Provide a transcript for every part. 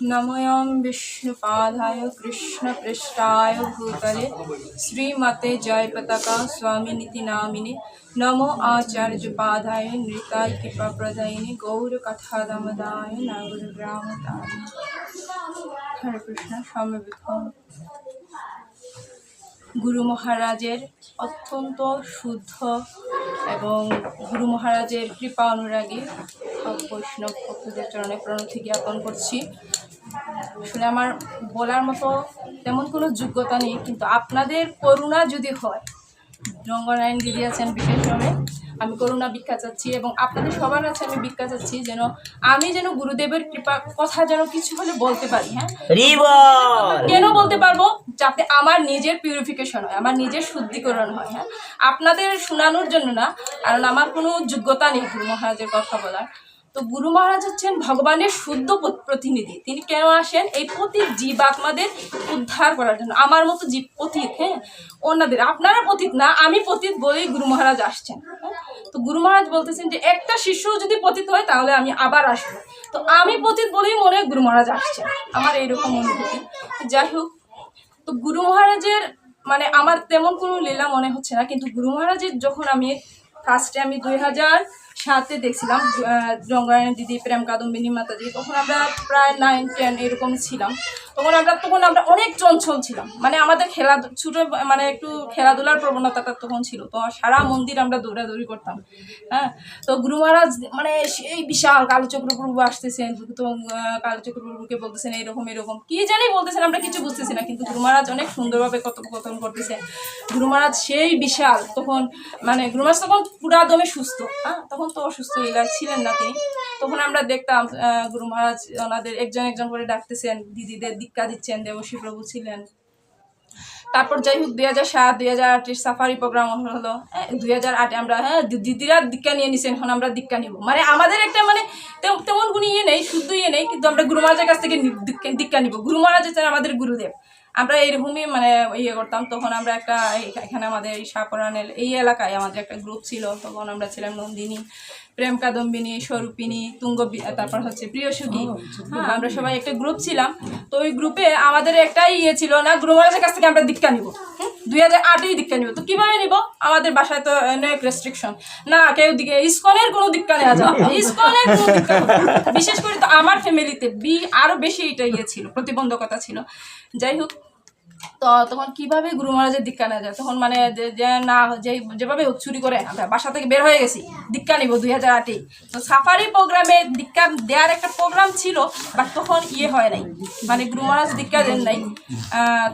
নময়ম বিষ্ণুপাধায় কৃষ্ণপৃষ্ঠায় ভূতলে শ্রীমতে জয়পতাকা স্বামিনীতি নামিনে নমো আচার্যপাদায় নৃতায় কৃপাপ্রদায়িনী গৌরকথাদমদায় নাগুরগ্রামতায় হরে কৃষ্ণ সমবেত গুরু মহারাজের অত্যন্ত শুদ্ধ এবং গুরু মহারাজের কৃপা অনুরাগী সব বৈষ্ণব ভক্তদের চরণে প্রণতি জ্ঞাপন করছি। আসলে আমার বলার মতো তেমন কোনো যোগ্যতা নেই কিন্তু আপনাদের করুণা যদি হয় রঙ্গনারায়ণ দিদি আছেন বিশেষভাবে আমি করুণা ভিক্ষা চাচ্ছি এবং আপনাদের সবার কাছে আমি ভিক্ষা চাচ্ছি যেন আমি যেন গুরুদেবের কৃপা কথা যেন কিছু হলে বলতে পারি হ্যাঁ? কেন বলতে পারব? যাতে আমার নিজের পিউরিফিকেশন হয় আমার নিজের শুদ্ধিকরণ হয় হ্যাঁ? আপনাদের শোনানোর জন্য না কারণ আমার কোনো যোগ্যতা নেই গুরু মহারাজের কথা বলার। তো গুরু মহারাজ হচ্ছেন ভগবানের শুদ্ধ প্রতিনিধি। তিনি কেন আসেন? এই পতিত জীবাত্মাদের উদ্ধার করার জন্য। আমার মতো জীব পতিত হ্যাঁ? অন্যদের। আপনারা পতিত না, আমি পতিত বলেই গুরু মহারাজ আসছেন? তো গুরু মহারাজ বলতেছেন যে, একটা শিশু যদি পতিত হয়, তাহলে আমি আবার আসব। তো আমি পতিত বলেই মনে হয় গুরু মহারাজ আসছেন। আমার এইরকম অনুভূতি। যাই হোক, তো গুরু মহারাজের মানে আমার তেমন কোনো লীলা মনে হচ্ছে না। কিন্তু গুরু মহারাজের যখন আমি ফার্স্টে আমি দুই হাজার সাতে দেখছিলাম জঙ্গায়ন দিদি প্রেম কাদম্বিনী মাতাজি। তখন আমরা প্রায় নাইন টেন এরকম ছিলাম। তখন আমরা তখন আমরা অনেক চঞ্চল ছিলাম। মানে আমাদের খেলা ছোটো মানে একটু খেলাধুলার প্রবণতাটা তখন ছিল। তো সারা মন্দির আমরা দৌড়াদৌড়ি করতাম। হ্যাঁ? তো গুরু মহারাজ মানে সেই বিশাল কালচক্র প্রভু আসতেছেন তো আহ, কালচক্র প্রভুকে বলতেছেন এরকম এরকম কি জানি বলতেছেন আমরা কিছু বুঝতেছি না। কিন্তু গুরু মহারাজ অনেক সুন্দরভাবে কথোপকথন করতেছেন গুরু মহারাজ সেই বিশাল তখন মানে গুরু মহারাজ তখন পুরা দমে সুস্থ। হ্যাঁ? তখন তো অসুস্থ ছিলেন না তিনি। তখন আমরা দেখতাম গুরু মহারাজ ওনাদের একজন একজন করে ডাকতেছেন, দিদিদের দীক্ষা দিচ্ছেন, দেবশ্রী প্রভু ছিলেন। তারপর যাই হোক, দুই হাজার সাত, দুই হাজার আটের সাফারি প্রোগ্রাম হলো। দুই হাজার আটে আমরা হ্যাঁ দিদিরা দীক্ষা নিয়ে নিছেন, এখন আমরা দীক্ষা নিব। মানে আমাদের একটা মানে তেমন কোনো ইয়ে নেই, শুদ্ধ ইয়ে নেই, কিন্তু আমরা গুরু মহারাজের কাছ থেকে দীক্ষা নিব। গুরু মহারাজ হচ্ছেন আমাদের গুরুদেব। আমরা এইরকমই মানে ইয়ে করতাম তখন আমরা একটা এখানে আমাদের এই সাপরানের এই এলাকায় আমাদের একটা গ্রুপ ছিল তখন আমরা ছিলাম নন্দিনী প্রেম কাদম্বিনী স্বরূপিনী তুঙ্গ তারপর হচ্ছে প্রিয়সুখী। হ্যাঁ আমরা সবাই একটা গ্রুপ ছিলাম তো ওই গ্রুপে আমাদের একটাই ইয়ে ছিল না গ্রুপের কাছ থেকে আমরা দীক্ষা নিব। দুই হাজার আটেই দীক্ষা নিব। তো কীভাবে নিব? আমাদের বাসায় তো অনেক রেস্ট্রিকশন না, কেউ দিকে, ইস্কনের কোনো দীক্ষা নেওয়া যাবে ইস্কনের। বিশেষ করে তো আমার ফ্যামিলিতে বি আরও বেশি এটা ইয়ে ছিল, প্রতিবন্ধকতা ছিল। যাই হোক তো তখন কীভাবে গুরু মহারাজের দীক্ষা নেওয়া যায়? তখন মানে যে না যে যেভাবে হোক চুরি করে বাসা থেকে বের হয়ে গেছি, দীক্ষা নিব দুই হাজার আটে। তো সাফারি প্রোগ্রামে দীক্ষা দেওয়ার একটা প্রোগ্রাম ছিল, বাট তখন ইয়ে হয় নাই। মানে গুরু মহারাজ দীক্ষা দেন নাই।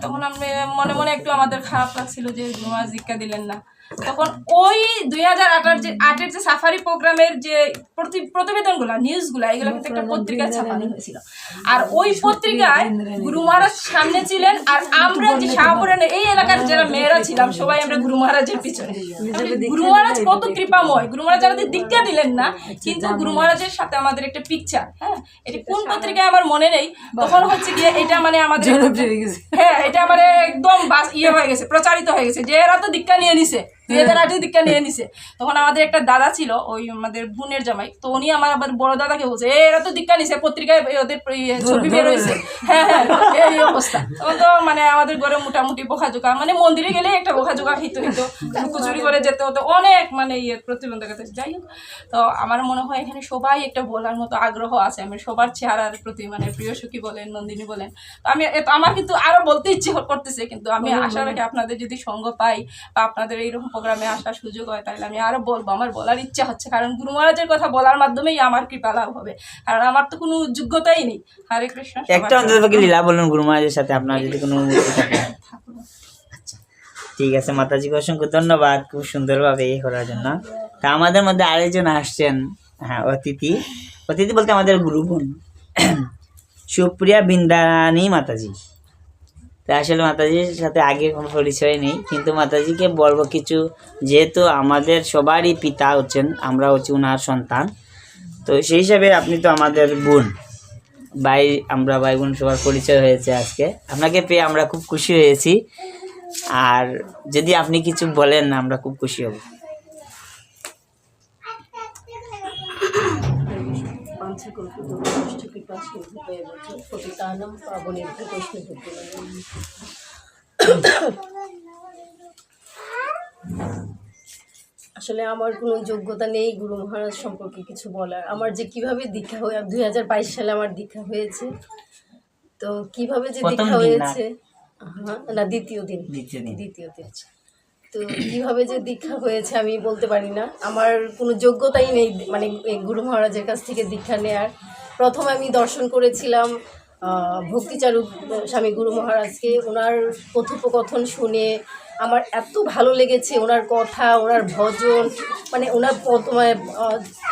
তখন আমি মনে মনে একটু আমাদের খারাপ লাগছিল যে গুরু মহারাজ দীক্ষা দিলেন না। তখন ওই দুই হাজার আটার যে আটের যে সাফারি প্রোগ্রামের যে প্রতি প্রতিবেদনগুলো নিউজগুলো এগুলো কিন্তু একটা পত্রিকায় ছাপানো হয়েছিল। আর ওই পত্রিকায় গুরু মহারাজ সামনে ছিলেন আর আমরা যে শাহপুরানের এই এলাকার যারা মেয়েরা ছিলাম সবাই আমরা গুরু মহারাজের পিছনে। গুরু মহারাজ কত কৃপাময়। গুরু মহারাজ আমাদের দীক্ষা দিলেন না কিন্তু গুরু মহারাজের সাথে আমাদের একটা পিকচার হ্যাঁ? এটা কোন পত্রিকায় আমার মনে নেই তখন হচ্ছে গিয়ে এটা মানে আমাদের হ্যাঁ এটা মানে একদম বাস ইয়ে হয়ে গেছে প্রচারিত হয়ে গেছে যে এরা তো দীক্ষা নিয়ে নিছে। দুই হাজার দীক্ষা নিয়ে নিছে। তখন আমাদের একটা দাদা ছিল ওই আমাদের বোনের জামাই। তো উনি আমার আবার বড় দাদাকে বলছে এরা তো দীক্ষা নিছে পত্রিকায় ওদের ইয়ে ছবি বের হয়েছে হ্যাঁ হ্যাঁ এই অবস্থা। তখন তো মানে আমাদের ঘরে মোটামুটি বোখাজোকা মানে মন্দিরে গেলে একটা বোখাজোকা হিত হিত লুকোচুরি করে যেতে হতো অনেক মানে ইয়ে প্রতিবন্ধকতা যাই হোক তো আমার মনে হয় এখানে সবাই একটা বলার মতো আগ্রহ আছে। আমি সবার চেহারার প্রতি মানে প্রিয় সখী বলেন নন্দিনী বলেন। তো আমি আমার কিন্তু আরও বলতে ইচ্ছে করতেছে কিন্তু আমি আশা রাখি আপনাদের যদি সঙ্গ পাই বা আপনাদের এইরকম প্রোগ্রামে আসার সুযোগ হয় তাহলে আমি আরও বলব। আমার বলার ইচ্ছা হচ্ছে কারণ গুরু মহারাজের কথা বলার মাধ্যমেই আমার কৃপা লাভ হবে। কারণ আমার তো কোনো যোগ্যতাই নেই। হরে কৃষ্ণ একটা অন্তত লীলা বলুন গুরু মহারাজের সাথে আপনার যদি কোনো ঠিক আছে মাতাজিকে অসংখ্য ধন্যবাদ খুব সুন্দরভাবে এই করার জন্য। তা আমাদের মধ্যে আরেকজন আসছেন হ্যাঁ অতিথি। অতিথি বলতে আমাদের গুরু বোন সুপ্রিয়া বৃন্দারানী মাতাজি। তা আসলে মাতাজির সাথে আগে কোনো পরিচয় নেই, কিন্তু মাতাজিকে বলব কিছু। যেহেতু আমাদের সবারই পিতা হচ্ছেন, আমরা হচ্ছি ওনার সন্তান। তো সেই হিসাবে আপনি তো আমাদের বোন। ভাই, আমরা ভাই বোন সবার পরিচয় হয়েছে আজকে। আপনাকে পেয়ে আমরা খুব খুশি হয়েছি। আর যদি আপনি কিছু বলেন, আমরা খুব খুশি হব। আসলে আমার কোনো যোগ্যতা নেই গুরু মহারাজ সম্পর্কে কিছু বলার। আমার যে কীভাবে দীক্ষা হয়ে দুই হাজার বাইশ সালে আমার দীক্ষা হয়েছে। তো কীভাবে যে দীক্ষা হয়েছে? হ্যাঁ না দ্বিতীয় দিন। দ্বিতীয় দিন। দ্বিতীয় দিন। তো কীভাবে যে দীক্ষা হয়েছে আমি বলতে পারি না। আমার কোনো যোগ্যতাই নেই মানে গুরু মহারাজের কাছ থেকে দীক্ষা নেয়ার। প্রথম আমি দর্শন করেছিলাম ভক্তিচারু স্বামী গুরু মহারাজকে। ওনার কথোপকথন শুনে আমার এত ভালো লেগেছে, ওনার কথা, ওনার ভজন মানে ওনার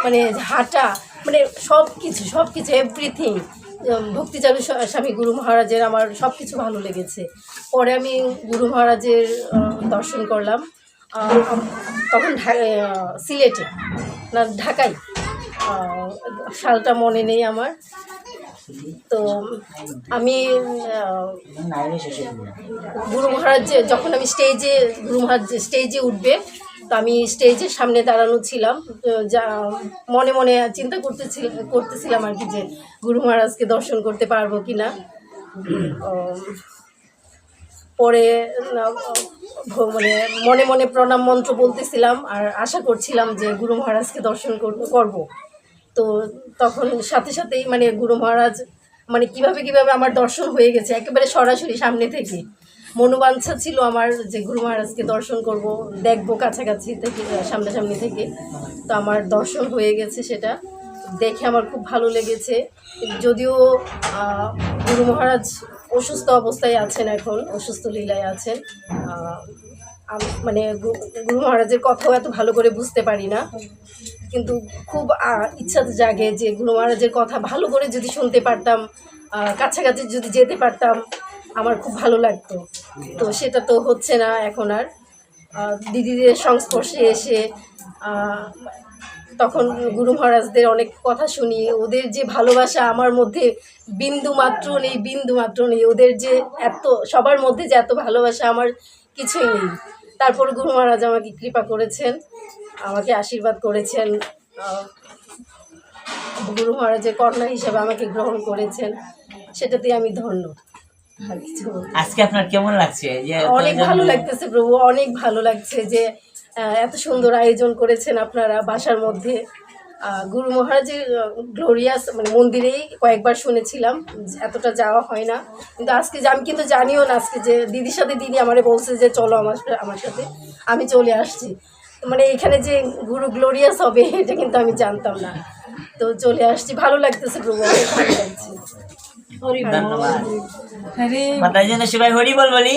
মানে হাঁটা মানে সব কিছু সব কিছু এভরিথিং ভক্তিচারু স্বা- স্বামী গুরু মহারাজের আমার সব কিছু ভালো লেগেছে। পরে আমি গুরু মহারাজের দর্শন করলাম তখন সিলেটে না ঢাকায় সালটা মনে নেই আমার। তো আমি। গুরু মহারাজ যখন আমি স্টেজে গুরু মহারাজ স্টেজে উঠবে তো আমি স্টেজের সামনে দাঁড়ানো ছিলাম যা মনে মনে চিন্তা করতেছি, করতেছিলাম আর কি যে গুরু মহারাজকে দর্শন করতে পারব কি না পরে মানে মনে মনে প্রণাম মন্ত্র বলতেছিলাম আর আশা করছিলাম যে গুরু মহারাজকে দর্শন করব। তো তখন সাথে সাথেই মানে গুরু মহারাজ মানে কীভাবে কীভাবে আমার দর্শন হয়ে গেছে, একেবারে সরাসরি সামনে থেকে। মনোবাঞ্ছা ছিল আমার যে গুরু মহারাজকে দর্শন করব, দেখব কাছাকাছি থেকে, সামনাসামনি থেকে। তো আমার দর্শন হয়ে গেছে সেটা। দেখে আমার খুব ভালো লেগেছে। যদিও গুরু মহারাজ অসুস্থ অবস্থায় আছেন এখন, অসুস্থ লীলায় আছেন। মানে গুরু মহারাজের কথাও এত ভালো করে বুঝতে পারি না। কিন্তু খুব ইচ্ছা জাগে যে গুরু মহারাজের কথা ভালো করে যদি শুনতে পারতাম কাছাকাছি যদি যেতে পারতাম আমার খুব ভালো লাগতো। তো সেটা তো হচ্ছে না এখন আর। দিদিদের সংস্পর্শে এসে তখন গুরু মহারাজদের অনেক কথা শুনি। ওদের যে ভালোবাসা আমার মধ্যে বিন্দু মাত্র নেই, বিন্দু মাত্র নেই। ওদের যে এত, সবার মধ্যে যে এত ভালোবাসা আমার কিছুই নেই। তারপর গুরু মহারাজ আমাকে কৃপা করেছেন, আমাকে আশীর্বাদ করেছেন গুরু মহারাজের কন্যা হিসেবে আমাকে গ্রহণ করেছেন। সেটাতেই আমি ধন্য। আজকে আপনার কেমন লাগছে? যে অনেক ভালো লাগতেছে প্রভু অনেক ভালো লাগছে যে এত সুন্দর আয়োজন করেছেন আপনারা বাসার মধ্যে। গুরু মহারাজের গ্লোরিয়াস মানে মন্দিরেই কয়েকবার শুনেছিলাম এতটা যাওয়া হয় না। কিন্তু আজকে যে আমি কিন্তু জানিও না আজকে যে দিদির সাথে দিদি আমারে বলছে যে চলো আমার আমার সাথে আমি চলে আসছি। মানে এখানে যে গুরু গ্লোরিয়াস হবে এটা কিন্তু আমি জানতাম না। তো চলে আসছি ভালো লাগতেছে প্রভু অনেক ভালো লাগছে। ধন্যবাদ। মাতার জন্য সবাই হরি বল বলি।